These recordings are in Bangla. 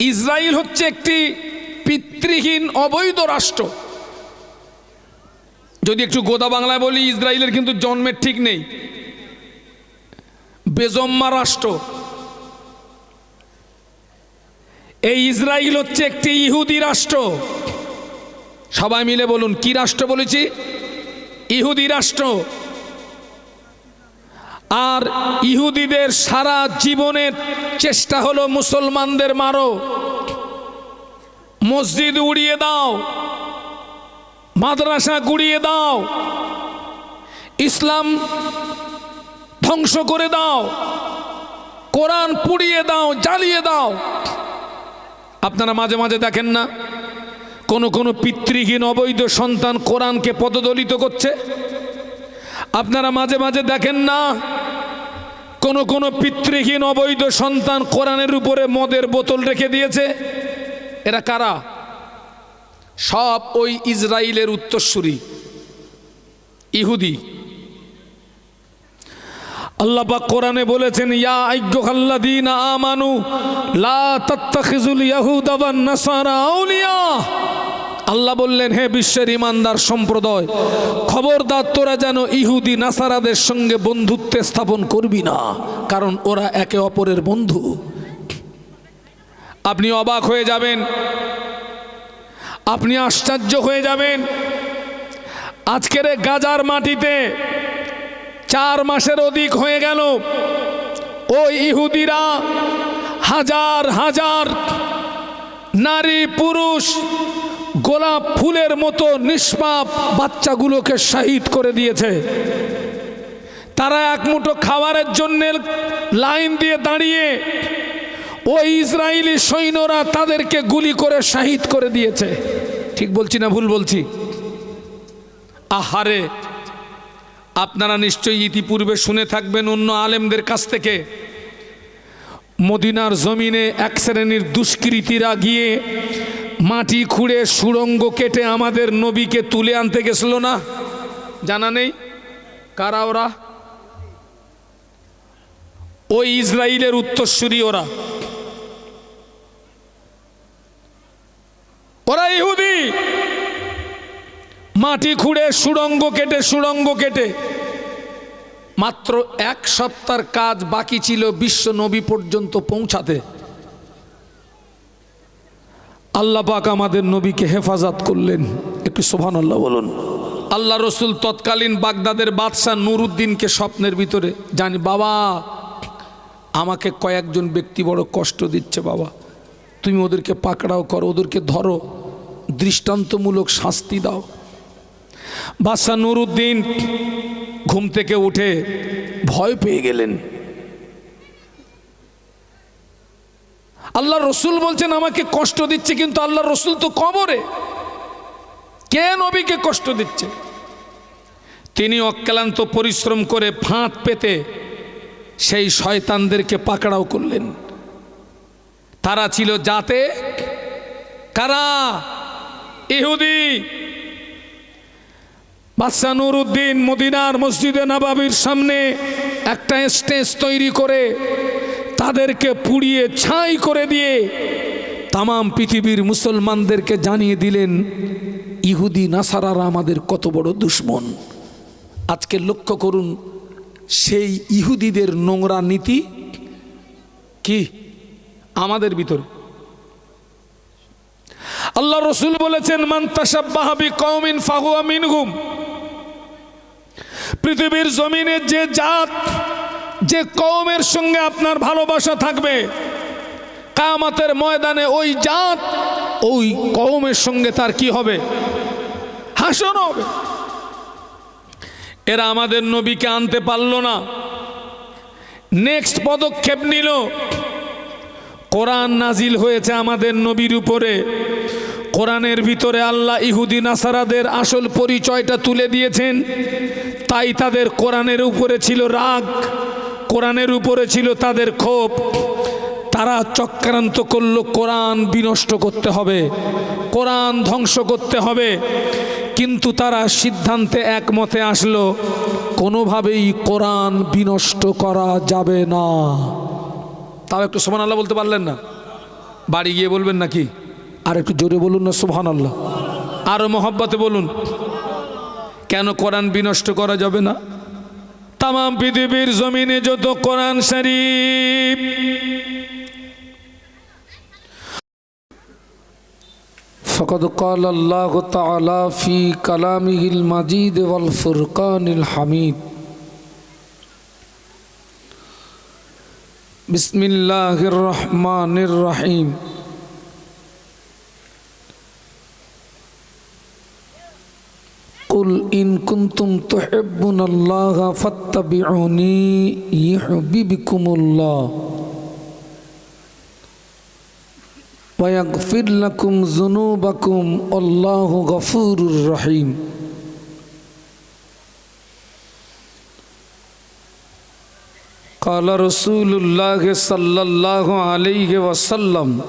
ইসরায়েল হচ্ছে একটি পিতৃহীন অবৈধ রাষ্ট্র। যদি একটু গোদা বাংলায় বলি ইসরায়েলের কিন্তু জন্মের ঠিক নেই। বেজম্মা রাষ্ট্র। এই ইসরায়েল হচ্ছে একটি ইহুদি রাষ্ট্র। সবাই মিলে বলুন, কি রাষ্ট্র বলেছি? ইহুদি রাষ্ট্র। আর ইহুদিদের সারা জীবনের চেষ্টা হলো মুসলমানদের মারো। মসজিদ উড়িয়ে দাও, মাদ্রাসা গুড়িয়ে দাও, ইসলাম ধ্বংস করে দাও, কোরআন পুড়িয়ে দাও, জ্বালিয়ে দাও। আপনারা মাঝে মাঝে দেখেন না, কোনো কোনো পিতৃহীন অবৈধ সন্তান কোরআনকে পদদলিত করছে? আপনারা মাঝে মাঝে দেখেন না কোন কোন পিতৃহীন অবৈধ সন্তান কোরআনের উপরে মদের বোতল রেখে দিয়েছে। এরা কারা? সব ওই ইসরায়েলের উত্তরসূরি। ইহুদি। আল্লাহ কোরআনে বলেছেন, ইয়া আইয়ুহাল্লাযীনা আমানু লা তাত্তাখিজুল ইয়াহুদা ওয়ান নাসারা আউলিয়া। আল্লাহ বললেন, হে বিশ্বের ইমানদার সম্প্রদায়, খবরদার তোরা যেন ইহুদি নাসারাদের সঙ্গে বন্ধুত্ব স্থাপন করবি না, কারণ ওরা একে অপরের বন্ধু। আপনি অবাক হয়ে যাবেন, আপনি আশ্চর্য হয়ে যাবেন। আজকের গাজার মাটিতে চার মাসের অধিক হয়ে গেল ওই ইহুদিরা হাজার হাজার নারী, পুরুষ গোলাপ ফুলের মতো নিষ্পাপ বাচ্চাগুলোকে শহীদ করে দিয়েছে। তারা এক মুঠো খাবারের জন্য লাইন দিয়ে দাঁড়িয়ে ওই ইসরায়েলি সৈন্যরা তাদেরকে গুলি করে শহীদ করে দিয়েছে। ঠিক বলছি না ভুল বলছি? আহারে, আপনারা নিশ্চয়ই ইতিপূর্বে শুনে থাকবেন অন্য আলেমদের কাছ থেকে। মদিনার জমিনে এক শ্রেণির দুষ্কৃতীরা গিয়ে মাটি খুঁড়ে সুড়ঙ্গ কেটে আমাদের নবীকে তুলে আনতে গেছিল না? জানা নেই? কারা ওরা? ওই ইসরায়েলের উত্তরসূরি ওরা। ওরা ইহুদি! মাটি খুঁড়ে সুড়ঙ্গ কেটে সুড়ঙ্গ কেটে। মাত্র এক সপ্তাহের কাজ বাকি ছিল বিশ্ব নবী পর্যন্ত পৌঁছাতে। আল্লাহ পাক আমাদের নবীকে হেফাজত করলেন। একটু সোভান আল্লাহ বলুন। আল্লাহ রসুল তৎকালীন বাগদাদের বাদশাহ নুরুদ্দিনকে স্বপ্নের ভিতরে জানি, বাবা, আমাকে কয়েকজন ব্যক্তি বড় কষ্ট দিচ্ছে বাবা। তুমি ওদেরকে পাকড়াও করো, ওদেরকে ধরো, দৃষ্টান্তমূলক শাস্তি দাও। বাদশাহ নুরুদ্দিন ঘুম থেকে উঠে ভয় পেয়ে গেলেন। আল্লাহ রসুল বলছেন, আমাকে কষ্ট দিচ্ছে, কিন্তু আল্লাহ রসুল তো কবরে। কে নবীকে কষ্ট দিচ্ছে? তিনি অক্লান্ত পরিশ্রম করে ফাঁদ পেতে সেই শয়তানদেরকে পাকড়াও করলেন। তারা ছিল যাতে কারা? ইহুদি। বাদশাহ নুরুদ্দিন মদিনার মসজিদে নবাবির সামনে একটা স্টেজ তৈরি করে তাদেরকে পুড়িয়ে ছাই করে দিয়ে তামাম পৃথিবীর মুসলমানদেরকে জানিয়ে দিলেন, ইহুদি, নাসারারা আমাদের কত বড় দুশ্মন। আজকে লক্ষ্য করুন, সেই ইহুদিদের নোংরা নীতি কি? আমাদের ভিতরে। আল্লাহ রসুল বলেছেন মান্তাসাব্বাহাবি কৌমিন ফাহুয়া মিনহুম। পৃথিবীর জমিনে যে জাত যে কৌমের সঙ্গে আপনার ভালোবাসা থাকবে কামাতের ময়দানে ওই জাত, ওই কৌমের সঙ্গে তার কি হবে? হাসন হবে। এরা আমাদের নবীকে আনতে পারল না। নেক্সট পদক্ষেপ নিল। কোরআন নাজিল হয়েছে আমাদের নবীর উপরে। কোরআনের ভিতরে আল্লাহ ইহুদি নাসারাদের আসল পরিচয়টা তুলে দিয়েছেন। তাই তাদের কোরআনের উপরে ছিল রাগ। কোরআনের উপরে ছিল তাদের ক্ষোভ, তারা চক্রান্ত করল, কোরআন বিনষ্ট করতে হবে, কোরআন ধ্বংস করতে হবে। কিন্তু তারা সিদ্ধান্তে একমতে আসলো, কোনোভাবেই কোরআন বিনষ্ট করা যাবে না। তাও একটু সমান আল্লাহ বলতে পারলেন না? বাড়ি গিয়ে বলবেন নাকি? আর একটু জোরে বলুন না সুবহান আল্লাহ আরও মহব্বতে বলুন। কেন কোরআন বিনষ্ট করা যাবে না? তাম পৃথিবীর জমিনে যত কোরআন শরীফ فقد قال الله تعالى في كلامه المجيد والفرقان الحميد بسم الله الرحمن الرحيم قل إن كنتم تحبون الله فاتبعوني يحببكم الله ويغفر لكم ذنوبكم والله غفور رحيم قال رسول الله صلى الله عليه وسلم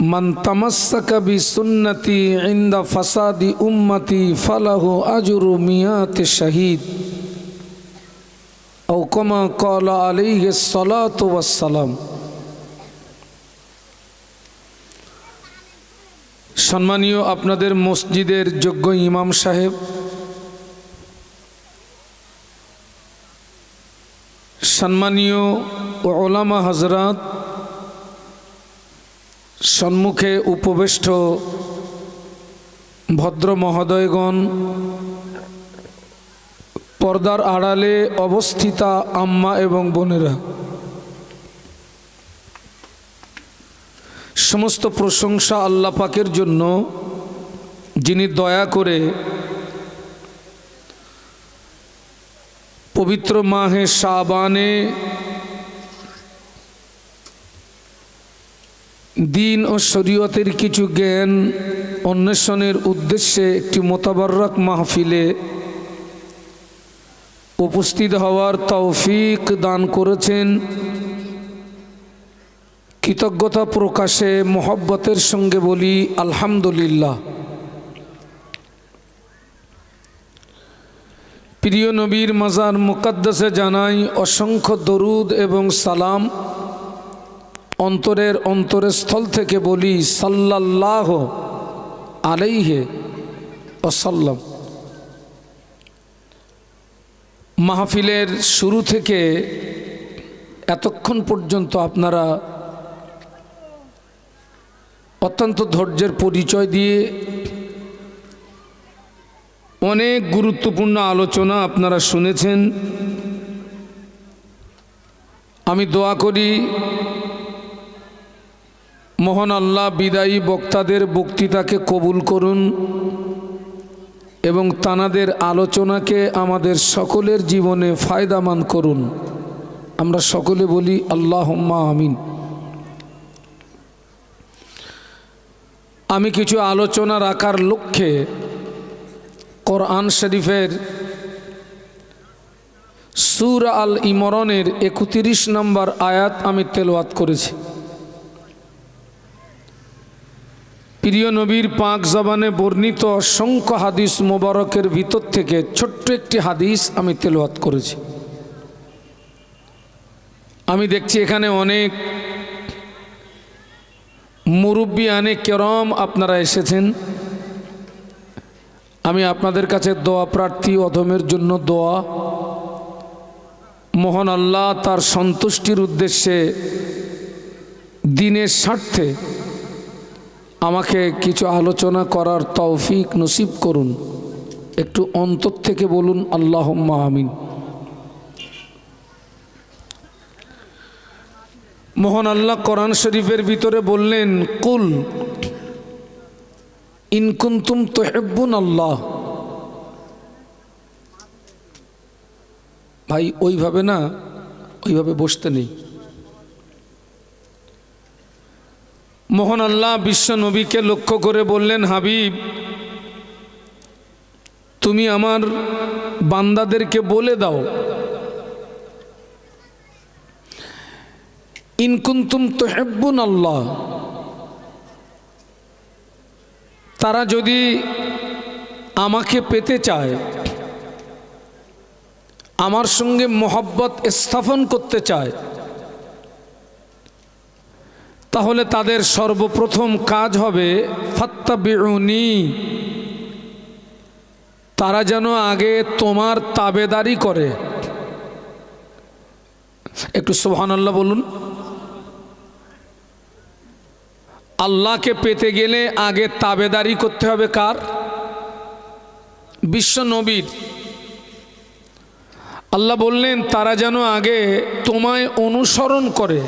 من تمسك بسنتي عند فساد أمتي فله أجر مئات شهيد أو كما قال عليه الصلاة والسلام সম্মানীয় আপনাদের মসজিদের যোগ্য ইমাম সাহেব সম্মানীয় ও ওলামা হজরত সম্মুখে উপবেষ্ট ভদ্র মহোদয়গণ, পর্দার আড়ালে অবস্থিতা আম্মা এবং বোনেরা। সমস্ত প্রশংসা আল্লাহ পাকের জন্য, যিনি দয়া করে পবিত্র মাহে শাবানে দিন ও শরীয়তের কিছু জ্ঞান অন্বেষণের উদ্দেশ্যে একটি মোতাবারক মাহফিলে উপস্থিত হওয়ার তৌফিক দান করেছেন। কৃতজ্ঞতা প্রকাশে মোহব্বতের সঙ্গে বলি, আলহামদুলিল্লাহ। প্রিয় নবীর মাজার মুকাদ্দাসে জানাই অসংখ্য দরুদ এবং সালাম। অন্তরের অন্তরের স্থল থেকে বলি সাল্লাল্লাহ আলাইহে ওসাল্লাম মাহফিলের শুরু থেকে এতক্ষণ পর্যন্ত আপনারা অত্যন্ত ধৈর্যের পরিচয় দিয়ে অনেক গুরুত্বপূর্ণ আলোচনা আপনারা শুনেছেন। আমি দোয়া করি মহান আল্লাহ বিদায়ী বক্তাদের বক্তৃতাকে কবুল করুন এবং তানাদের আলোচনাকে আমাদের সকলের জীবনে ফায়দামান করুন। আমরা সকলে বলি আল্লাহ আমিন। আমি কিছু আলোচনা রাখার লক্ষ্যে কোরআন শরীফের সুর আল ইমরনের একত্রিশ নম্বর আয়াত আমি তেলওয়াত করেছি। প্রিয় নবীর পাক জবানে বর্ণিত অসংখ্য হাদিস মোবারকের ভিতর থেকে ছোট্ট একটি হাদিস আমি তেলোয়াত করেছি। আমি দেখছি এখানে অনেক মুরব্বী আনে কেরম আপনারা এসেছেন। আমি আপনাদের কাছে দোয়া প্রার্থী অধমের জন্য দোয়া। মোহন আল্লাহ তার সন্তুষ্টির উদ্দেশ্যে দিনের স্বার্থে আমাকে কিছু আলোচনা করার তৌফিক নসিব করুন। একটু অন্তর থেকে বলুন আল্লাহ আমিন। মোহন আল্লাহ কোরআন শরীফের ভিতরে বললেন, কুল ইনকুন্তুম তোহেব্বুন আল্লাহ। ভাই, ওইভাবে না, ওইভাবে বসতে নেই। মোহন আল্লাহ বিশ্ব নবীকে লক্ষ্য করে বললেন, হাবিব, তুমি আমার বান্দাদেরকে বলে দাও ইনকুন্তুম তোহেব্বুন আল্লাহ তারা যদি আমাকে পেতে চায়, আমার সঙ্গে মোহব্বত স্থাপন করতে চায় তাহলে তাদের সর্বপ্রথম কাজ হবে ফাত্তা বেউনি তারা যেন আগে তোমার তাবেদারি করে। একটু সোহান আল্লাহ বলুন। আল্লাহকে পেতে গেলে আগে তাবেদারি করতে হবে কার? বিশ্ব নবীর। আল্লাহ বললেন, তারা যেন আগে তোমায় অনুসরণ করে।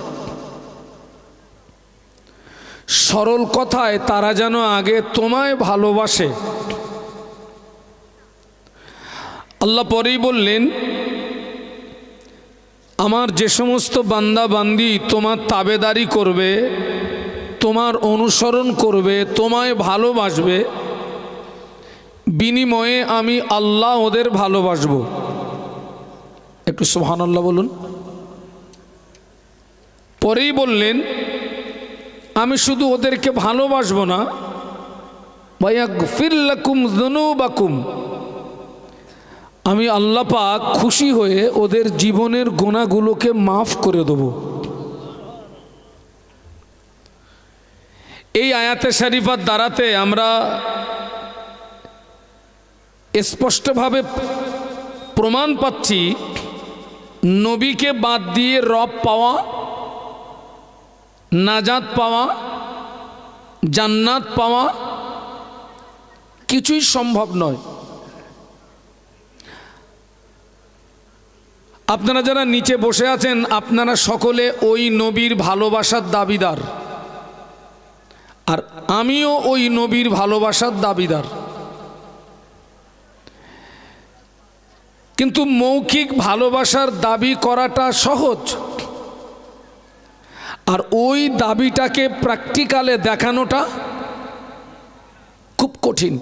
সরল কথায় তারা যেন আগে তোমায় ভালোবাসে। আল্লাহ পরেই বললেন, আমার যে সমস্ত বান্দা বান্দি তোমার তাবেদারি করবে, তোমার অনুসরণ করবে, তোমায় ভালোবাসবে, বিনিময়ে আমি আল্লাহ ওদের ভালোবাসব। একটু সোহান আল্লাহ বলুন। পরেই বললেন আমি শুধু ওদেরকে ভালোবাসবো না। ভাইয়া ফিল্লাকুম জনুবাকুম আমি আল্লাহ পাক খুশি হয়ে ওদের জীবনের গোনাগুলোকে মাফ করে দেব। এই আয়াতে শরীফার দ্বারাতে আমরা স্পষ্টভাবে প্রমাণ পাচ্ছি, নবীকে বাদ দিয়ে রব পাওয়া নাজাত পাওয়া, জান্নাত পাওয়া কিছুই সম্ভব নয়। আপনারা যারা নিচে বসে আছেন, আপনারা সকলে ওই নবীর ভালোবাসার দাবিদার। আর আমিও ওই নবীর ভালোবাসার দাবিদার। কিন্তু মৌখিক ভালোবাসার দাবি করাটা সহজ। আর ওই দাবিটাকে প্র্যাকটিক্যালে দেখানোটা খুব কঠিন।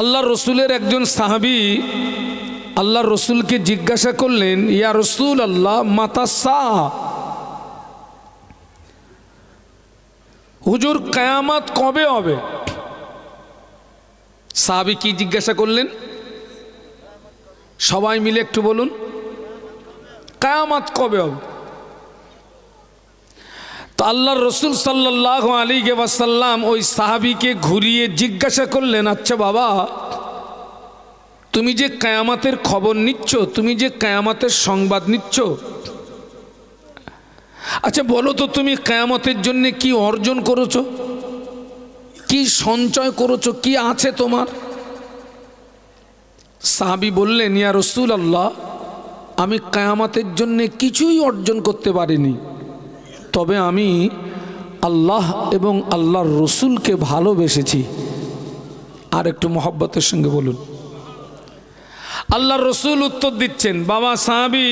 আল্লাহ রসুলের একজন সাহাবি আল্লাহ রসুলকে জিজ্ঞাসা করলেন, ইয়া রসুল আল্লাহ মাতা সাহ হুজুর, কায়ামাত কবে হবে? সাহাবি কি জিজ্ঞাসা করলেন? সবাই মিলে একটু বলুন। কায়ামাত কবে হবে? তো আল্লাহ রসুল সাল্লাহ আলী ওয়াসাল্লাম ওই সাহাবিকে ঘুরিয়ে জিজ্ঞাসা করলেন আচ্ছা বাবা, তুমি যে কায়ামাতের খবর নিচ্ছ, তুমি যে কায়ামাতের সংবাদ নিচ্ছ আচ্ছা বলো তো তুমি কায়ামতের জন্য কি অর্জন করেছ? কি সঞ্চয় করেছ? কি আছে তোমার? সাহাবি বললেন, ইয়া রসুল আল্লাহ আমি কায়ামাতের জন্য কিছুই অর্জন করতে পারিনি। তবে আমি আল্লাহ এবং আল্লাহর রসুলকে ভালোবেসেছি। আর একটু মহব্বতের সঙ্গে বলুন। আল্লাহ রসুল উত্তর দিচ্ছেন, বাবা সাহাবি,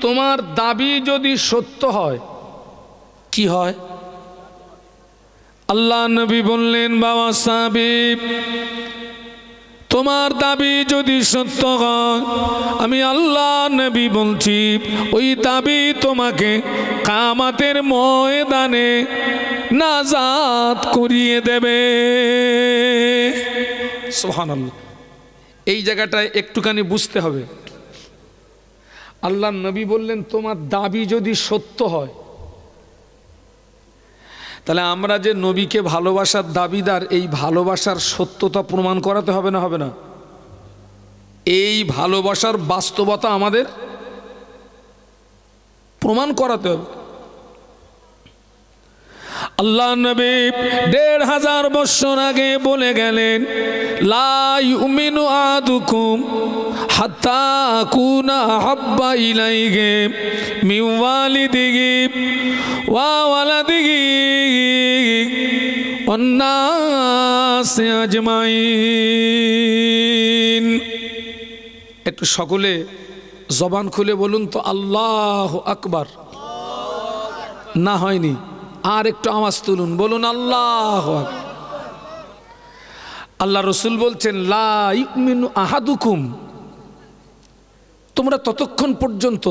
তোমার দাবি যদি সত্য হয়, কি হয়? আল্লাহ নবী বললেন, বাবা সাহাবিব তোমার দাবি যদি সত্য হয়, আমি আল্লাহ নবী বলছি, ওই দাবি তোমাকে কামাতের ময়দানে নাজাত করিয়ে দেবে। এই জায়গাটায় একটুখানি বুঝতে হবে। আল্লাহ নবী বললেন, তোমার দাবি যদি সত্য হয় তাহলে আমরা যে নবীকে ভালোবাসার দাবিদার, এই ভালোবাসার সত্যতা প্রমাণ করাতে হবে না হবে না? এই ভালোবাসার বাস্তবতা আমাদের প্রমাণ করাতে হবে। আল্লাহ নবী দেড় হাজার বছর আগে বলে গেলেন লাই উমিনু আদুকুম হাত্তা কুনা হাব্বা ইলাইগে মিওয়ালি দিগি দিগি অন্নাসে আজমাইন একটু সকলে জবান খুলে বলুন তো, আল্লাহ আকবার। না হয়নি, আর একটু আওয়াজ তুলুন, বলুন আল্লাহ আল্লাহ রসুল বলছেন লাইমিনু আহাদুকুম। তোমরা ততক্ষণ পর্যন্ত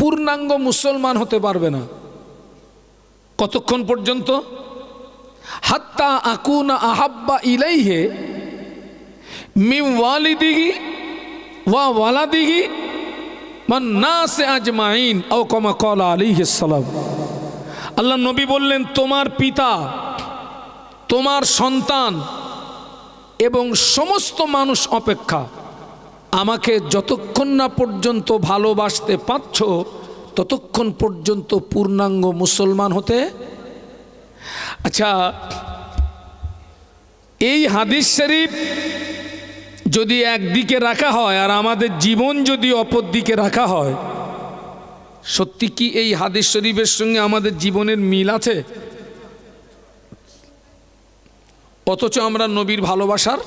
পূর্ণাঙ্গ মুসলমান হতে পারবে না। কতক্ষণ পর্যন্ত? হাত্তা আকুনা আহাব্বা ইলাইহে মি ওয়ালিদিহি ওয়া ওয়ালাদিহি মান নাসে আজমাইন ও কমা কলা আলাইহিস সালাম। আল্লাহ নবী বললেন, তোমার পিতা, তোমার সন্তান এবং সমস্ত মানুষ অপেক্ষা আমাকে যতক্ষণ না পর্যন্ত ভালোবাসতে পারছ, ততক্ষণ পর্যন্ত পূর্ণাঙ্গ মুসলমান হতে। আচ্ছা এই হাদিস শরীফ যদি একদিকে রাখা হয় আর আমাদের জীবন যদি অপর দিকে রাখা হয়, সত্যি কি এই হাদিস শরীফের সঙ্গে আমাদের জীবনের মিল আছে? অথচ আমরা নবীর ভালোবাসার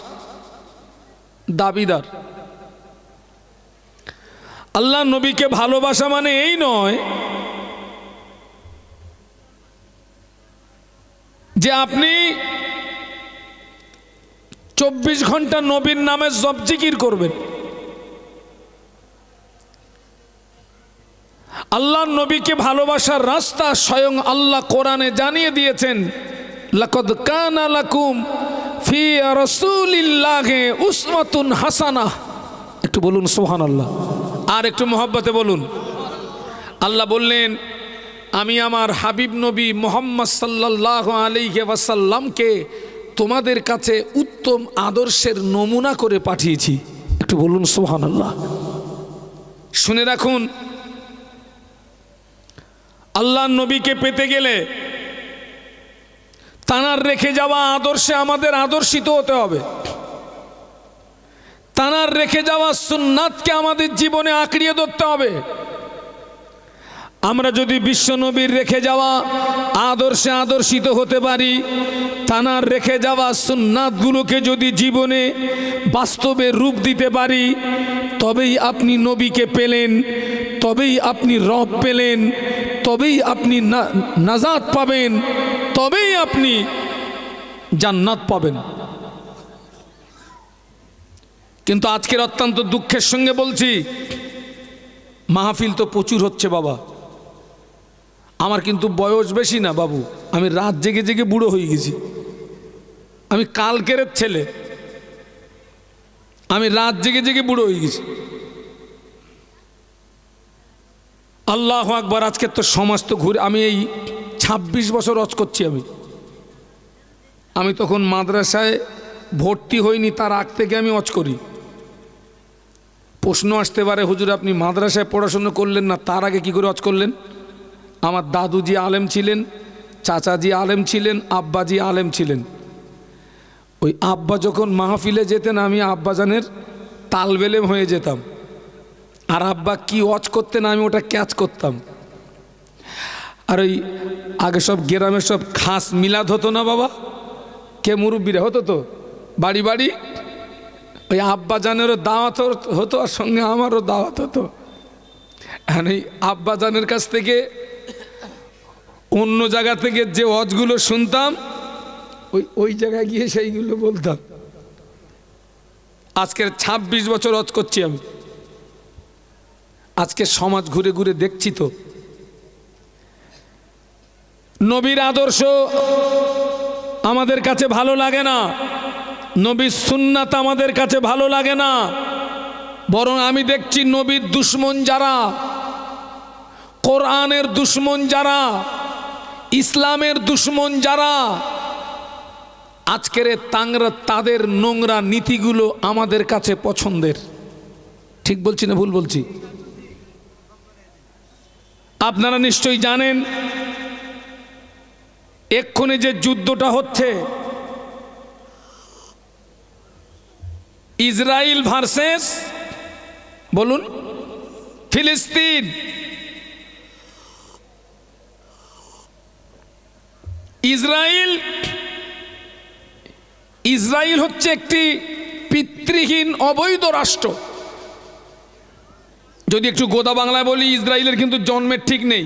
দাবিদার। আল্লাহ নবীকে ভালোবাসা মানে এই নয় যে আপনি চব্বিশ ঘণ্টা নবীর নামে জব জিকির করবেন। আল্লাহ নবীকে ভালোবাসার রাস্তা স্বয়ং আল্লাহ কোরআনে জানিয়ে দিয়েছেন, লাকদ কানা লাকুম ফি রাসূলিল্লাহি উসমাতুন হাসানাহ। একটু বলুন, সুবহানাল্লাহ। আর একটু মহব্বতে বলুন। আল্লাহ বললেন, আমি আমার হাবিব নবী মোহাম্মদ সাল্লাহ আলাইহি ওয়াসাল্লামকে তোমাদের কাছে উত্তম আদর্শের নমুনা করে পাঠিয়েছি। একটু বলুন সোহান আল্লাহ শুনে রাখুন, আল্লাহ নবীকে পেতে গেলে তানার রেখে যাওয়া আদর্শে আমাদের আদর্শিত হতে হবে। তানার রেখে যাওয়া সুন্নাতকে আমাদের জীবনে আঁকড়িয়ে ধরতে হবে। আমরা যদি বিশ্বনবীর রেখে যাওয়া আদর্শে আদর্শিত হতে পারি, তানার রেখে যাওয়া সুন্নাতগুলোকে যদি জীবনে বাস্তবে রূপ দিতে পারি, তবেই আপনি নবীকে পেলেন, তবেই আপনি রব পেলেন, তবেই আপনি না- নাজাত পাবেন, তবেই আপনি জান্নাত পাবেন। কিন্তু আজকের অত্যন্ত দুঃখের সঙ্গে বলছি, মাহফিল তো প্রচুর হচ্ছে বাবা। আমার কিন্তু বয়স বেশি না বাবু, আমি রাত জেগে জেগে বুড়ো হয়ে গেছি। আমি কালকের ছেলে, আমি রাত জেগে জেগে বুড়ো হয়ে গেছি। আল্লাহ আকবার, আজকে তো সমাজ তো ঘুরে, আমি এই ২৬ বছর অজ করছি আমি। আমি তখন মাদ্রাসায় ভর্তি হইনি, তার আগ থেকে আমি অজ করি। প্রশ্ন আসতে পারে, হুজুর আপনি মাদ্রাসায় পড়াশুনো করলেন না, তার আগে কি করে অজ করলেন? আমার দাদুজি আলেম ছিলেন, চাচাজি আলেম ছিলেন, আব্বাজি আলেম ছিলেন। ওই আব্বা যখন মাহফিলে যেতেন, আমি আব্বাজানের তালবেলেম হয়ে যেতাম। আর আব্বা কি ওয়াচ করতেন, আমি ওটা ক্যাচ করতাম। আর ওই আগে সব গ্রামের সব খাস মিলাদ হতো না বাবা? কে মুরব্বীরা, হতো তো? বাড়ি বাড়ি? ওই আব্বা জানেরও দাওয়াত হতো আর সঙ্গে আমারও দাওয়াত হতো। এখন এই আব্বা জানের কাছ থেকে অন্য জায়গা থেকে যে অজগুলো শুনতাম, ওই ওই জায়গায় গিয়ে সেইগুলো বলতাম। আজকের ২৬ বছর অজ করছি আমি। আজকে সমাজ ঘুরে ঘুরে দেখছি তো। নবীর আদর্শ আমাদের কাছে ভালো লাগে না। নবীর সুন্নাত আমাদের কাছে ভালো লাগে না। বরং আমি দেখছি নবীর দুশ্মন যারা, কোরআনের দুশ্মন যারা, ইসলামের দুশ্মন যারা, আজকের তাংরা তাদের নোংরা নীতিগুলো আমাদের কাছে পছন্দের। ঠিক বলছি না ভুল বলছি? আপনারা নিশ্চয়ই জানেন, এক্ষুনি যে যুদ্ধটা হচ্ছে ইসরায়েল ভার্সেস, বলুন, ফিলিস্তিন। ইসরায়েল ইসরায়েল হচ্ছে একটি পিতৃহীন অবৈধ রাষ্ট্র। যদি একটু গোদা বাংলায় বলি ইসরায়েলের কিন্তু জন্মের ঠিক নেই।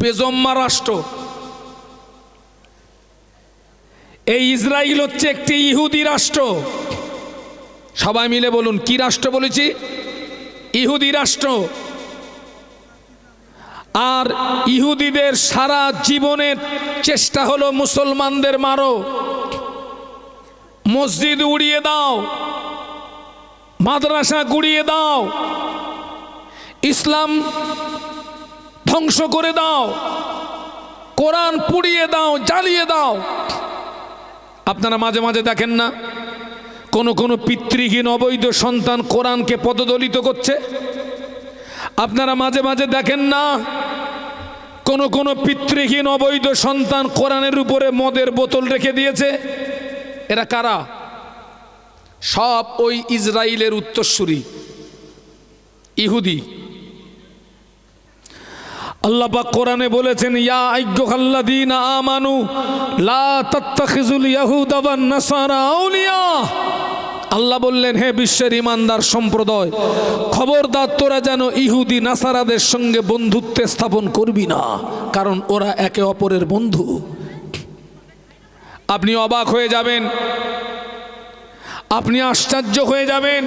বেজম্মা রাষ্ট্র। এই ইসরায়েল হচ্ছে একটি ইহুদি রাষ্ট্র। সবাই মিলে বলুন, কি রাষ্ট্র বলেছি? ইহুদি রাষ্ট্র। আর ইহুদিদের সারা জীবনের চেষ্টা হলো মুসলমানদের মারো। মসজিদ উড়িয়ে দাও, মাদ্রাসা গুড়িয়ে দাও, ইসলাম ধ্বংস করে দাও, কোরআন পুড়িয়ে দাও, জ্বালিয়ে দাও। আপনারা মাঝে মাঝে দেখেন না, কোন কোন পিতৃহীন অবৈধ সন্তান কোরআনকে পদদলিত করছে। আপনারা মাঝে মাঝে দেখেন না, কোন কোন পিতৃহীন অবৈধ সন্তান কোরআনের উপরে মদের বোতল রেখে দিয়েছে। এরা কারা? সব ওই ইসরায়েলের উত্তরসূরি, ইহুদি। আল্লাহ পাক কোরআনে বলেছেন, ইয়া আইয়ুহাল্লাযীনা আমানু, লা তাত্তাখিজুল ইয়াহুদা ওয়ান নাসারা আউলিয়া। আল্লাহ বললেন, হে বিশ্বের ইমানদার সম্প্রদায়, খবরদার তোরা যেন ইহুদি নাসারাদের সঙ্গে বন্ধুত্ব স্থাপন করবি না, কারণ ওরা একে অপরের বন্ধু। আপনি অবাক হয়ে যাবেন, আপনি আশ্চর্য হয়ে যাবেন।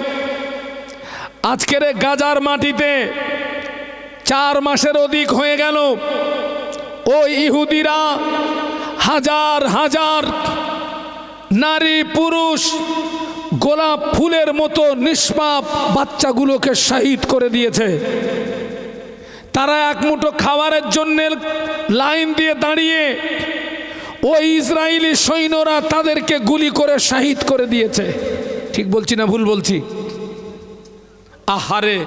আজকের গাজার মাটিতে চার মাসের অধিক হয়ে গেল। ওই ইহুদিরা, হাজার হাজার নারী, পুরুষ, গোলাপ ফুলের মতো নিষ্পাপ বাচ্চাগুলোকে শহীদ করে দিয়েছে। তারা এক মুঠো খাবারের জন্য লাইন দিয়ে দাঁড়িয়ে ওই ইসরায়েলি সৈন্যরা তাদেরকে গুলি করে শহীদ করে দিয়েছে। ঠিক বলছি না ভুল বলছি? আহারে!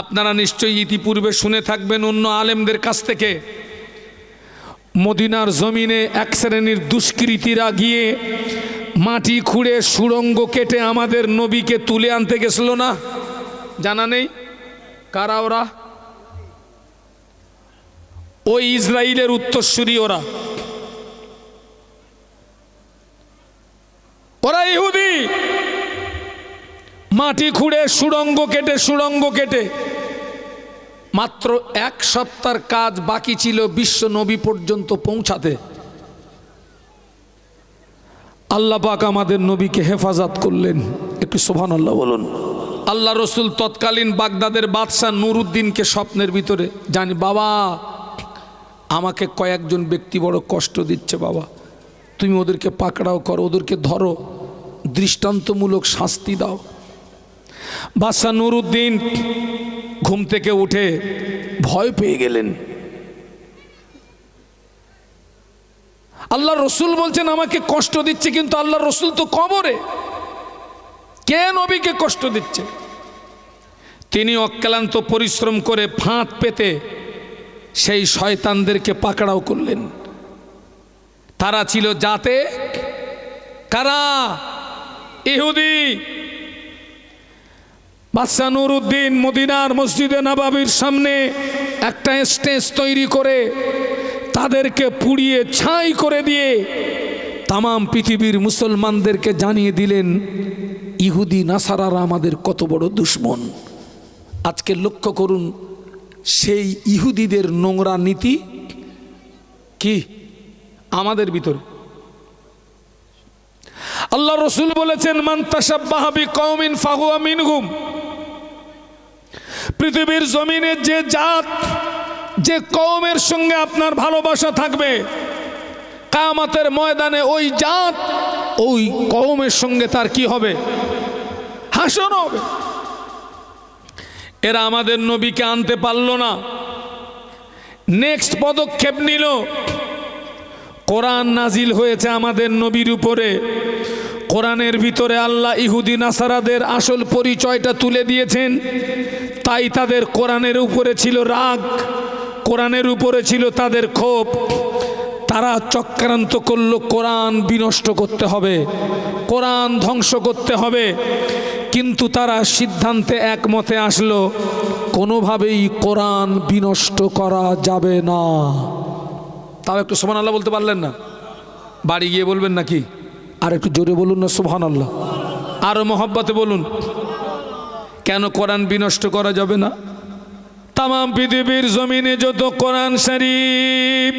আপনারা নিশ্চয়ই ইতিপূর্বে শুনে থাকবেন অন্য আলেমদের কাছ থেকে। মদিনার জমিনে এক শ্রেণির দুষ্কৃতীরা গিয়ে মাটি খুঁড়ে সুড়ঙ্গ কেটে আমাদের নবীকে তুলে আনতে গেছিল না? জানা নেই? কারা ওরা? ওই ইসরায়েলের উত্তরসূরি ওরা। ওরা ইহুদি! মাটি খুঁড়ে সুড়ঙ্গ কেটে সুড়ঙ্গ কেটে। মাত্র এক সপ্তাহের কাজ বাকি ছিল বিশ্ব নবী পর্যন্ত পৌঁছাতে। আল্লাহ পাক আমাদের নবীকে হেফাজত করলেন। একটু সোভান আল্লাহ বলুন। আল্লাহ রসুল তৎকালীন বাগদাদের বাদশাহ নুরুদ্দিনকে স্বপ্নের ভিতরে জানি, বাবা, আমাকে কয়েকজন ব্যক্তি বড় কষ্ট দিচ্ছে বাবা। তুমি ওদেরকে পাকড়াও করো, ওদেরকে ধরো। দৃষ্টান্তমূলক শাস্তি দাও। বাদশাহ নুরুদ্দিন ঘুম থেকে উঠে ভয় পেয়ে গেলেন। আল্লাহ রসুল বলছেন, আমাকে কষ্ট দিচ্ছে কিন্তু আল্লাহ রসুল তো কবরে। কে নবীকে কষ্ট দিচ্ছে? তিনি অক্লান্ত পরিশ্রম করে ফাঁদ পেতে সেই শয়তানদেরকে পাকড়াও করলেন। তারা ছিল যাতে কারা? ইহুদি বাদশাহ নুরুদ্দিন মদিনার মসজিদে নবাবির সামনে একটা স্টেজ তৈরি করে তাদেরকে পুড়িয়ে ছাই করে দিয়ে তামাম পৃথিবীর মুসলমানদেরকে জানিয়ে দিলেন, ইহুদি, নাসারারা আমাদের কত বড় দুশ্মন। আজকে লক্ষ্য করুন, সেই ইহুদিদের নোংরা নীতি কি? আমাদের ভিতরে। আল্লাহ রসুল বলেছেন মান্তাসাব্বাহাবি কৌমিন ফাহুয়া মিনহুম। পৃথিবীর জমিনে যে জাত, যে কৌমের সঙ্গে আপনার ভালোবাসা থাকবে কামাতের ময়দানে ওই জাত, ওই কৌমের সঙ্গে তার কি হবে? হাসন হবে। এরা আমাদের নবীকে আনতে পারল না। নেক্সট পদক্ষেপ নিল। কোরআন নাজিল হয়েছে আমাদের নবীর উপরে। কোরআনের ভিতরে আল্লাহ ইহুদি, নাসারাদের আসল পরিচয়টা তুলে দিয়েছেন। তাই তাদের কোরআনের উপরে ছিল রাগ, কোরআনের উপরে ছিল তাদের ক্ষোভ। তারা চক্রান্ত করল, কোরআন বিনষ্ট করতে হবে, কোরআন ধ্বংস করতে হবে। কিন্তু তারা সিদ্ধান্তে একমতে আসলো, কোনোভাবেই কোরআন বিনষ্ট করা যাবে না। তাও একটু সোহান আল্লাহ বলতে পারলেন না? বাড়ি গিয়ে বলবেন নাকি? আর একটু জোরে বলুন না সোহান আল্লাহ আরও মহব্বতে বলুন। কেন কোরআন বিনষ্ট করা যাবে না? তাম পৃথিবীর জমিনে যত কোরআন শরীফ